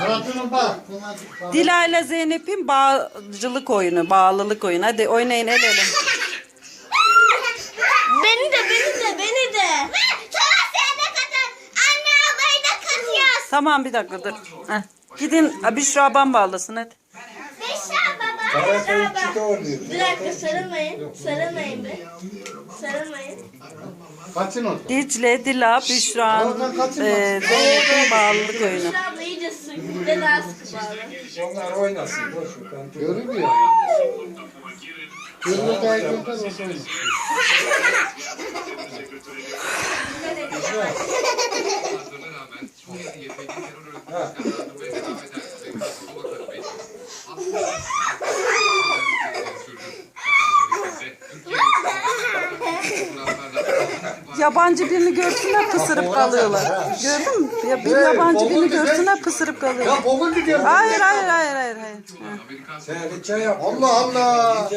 Murat'ın bak. Murat- Dila ile Zeynep'in bağcılık oyunu, bağlılık oyunu. Hadi oynayın el ele. Beni de beni de beni de. Sonra sen de katıl. Anne abayı da katıyorsun. Tamam bir dakika dur. Heh. Gidin Büşra ban bağlasın hadi. Bir dakika sarılmayın. Sarılmayın bir. Sarılmayın. Kaçın orada. Dicle, Dila, Büşra'nın e, Zeynep'in bağlılık oyunu. Beşra abla iyice sık. Bir de daha sık bağlı. Onlar oynasın. Boş ver. Ben Görünmüyor. Gözünü kaydırırsan orada olur. Yabancı birini görsünler pısırıp kalıyorlar. Gördün mü? Ya bir yabancı birini görsünler pısırıp kalıyorlar. Ya bokun gidiyor. Hayır hayır hayır hayır. hayır. Sen bir çay yap. Allah Allah.